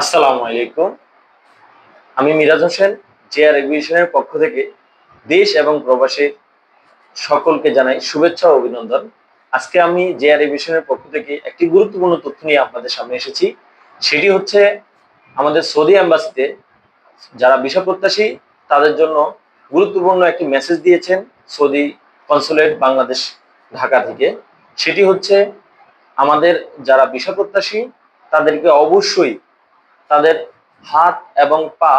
আসসালামু আলাইকুম। আমি মিরাজ হোসেন, জেআর এভিয়েশনের পক্ষ থেকে দেশ এবং প্রবাসীর সকলকে জানাই শুভেচ্ছা ও অভিনন্দন। আজকে আমি জেআর এভিয়েশনের পক্ষ থেকে একটি গুরুত্বপূর্ণ তথ্য নিয়ে আপনাদের সামনে এসেছি। সেটি হচ্ছে আমাদের সৌদি অ্যাম্বাসিতে যারা ভিসা প্রত্যাশী, তাদের জন্য গুরুত্বপূর্ণ একটি মেসেজ দিয়েছেন সৌদি কনসুলেট বাংলাদেশ ঢাকা থেকে। সেটি হচ্ছে, আমাদের যারা ভিসা প্রত্যাশী, তাদেরকে অবশ্যই তাদের হাত এবং পা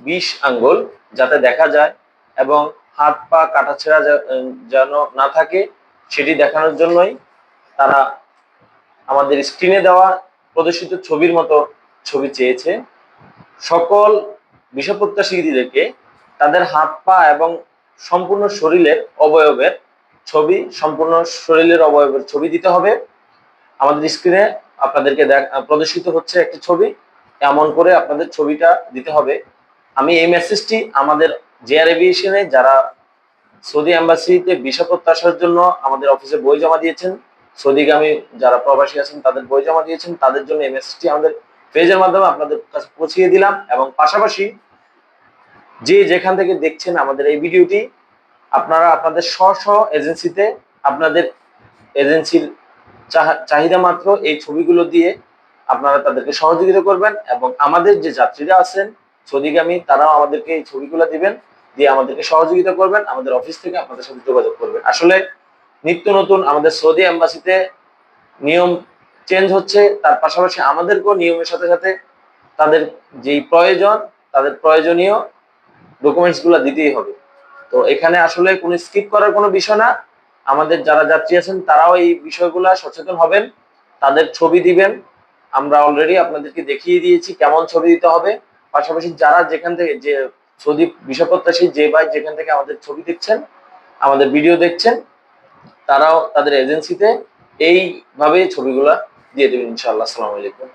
বিষ আঙ্গুল যাতে দেখা যায় এবং হাত, পা কাটাছেড়া যেন না থাকে, সেটি দেখানোর জন্যই তারা আমাদের স্ক্রিনে দেওয়া প্রদর্শিত ছবির মতো ছবি চেয়েছে। সকল বিষপ্রত্যাশীদেরকে তাদের হাত, পা এবং সম্পূর্ণ শরীরের অবয়বের ছবি, সম্পূর্ণ শরীরের অবয়বের ছবি দিতে হবে। আমাদের স্ক্রিনে আপনাদেরকে দেখ প্রদর্শিত হচ্ছে একটি ছবি। এমন করে আপনাদের ছবিটা দিতে হবে। আমি এই মেসেজটি আমাদের জেআর এভিয়েশনে যারা সৌদি অ্যাম্বাসিতে ভিসা প্রত্যাশার জন্য আমাদের অফিসে বই জমা দিয়েছেন, সৌদিগামী যারা প্রবাসী আছেন, তাদের বই জমা দিয়েছেন, তাদের জন্য এই মেসেজটি আমাদের পেজের মাধ্যমে আপনাদের কাছে পৌঁছিয়ে দিলাম এবং পাশাপাশি যে যেখান থেকে দেখছেন আমাদের এই ভিডিওটি, আপনারা আপনাদের স্ব স্ব এজেন্সিতে আপনাদের এজেন্সির চাহা- চাহিদা মাত্র এই ছবিগুলো দিয়ে আপনারা তাদেরকে সহযোগিতা করবেন এবং আমাদের যে যাত্রীরা আছেন সৌদিগামী তারাও আমাদেরকে এই ছবিগুলো দিবেন, দিয়ে আমাদেরকে সহযোগিতা করবেন, আমাদের অফিস থেকে আপনাদের সাথে যোগাযোগ করবেন। আসলে নিত্য নতুন আমাদের সৌদি এম্বাসিতে নিয়ম চেঞ্জ হচ্ছে, তার পাশাপাশি আমাদেরকেও নিয়মের সাথে সাথে তাদের যেই প্রয়োজন, তাদের প্রয়োজনীয় ডকুমেন্টসগুলো দিতেই হবে। তো এখানে আসলে কোনো স্কিপ করার কোনো বিষয় না। আমাদের যারা যাত্রী আছেন, তারাও এই বিষয়গুলো সচেতন হবেন, তাদের ছবি দিবেন আমরা অলরেডি আপনাদেরকে দেখিয়ে দিয়েছি কেমন ছবি দিতে হবে। পাশাপাশি যারা যেখান থেকে যে সৌদি বিষয়প্রত্যাশী যে ভাই যেখান থেকে আমাদের ছবি দেখছেন, আমাদের ভিডিও দেখছেন, তারাও তাদের এজেন্সিতে এইভাবে ছবিগুলা দিয়ে দেবেন ইনশাআল্লাহ। আসসালামু আলাইকুম।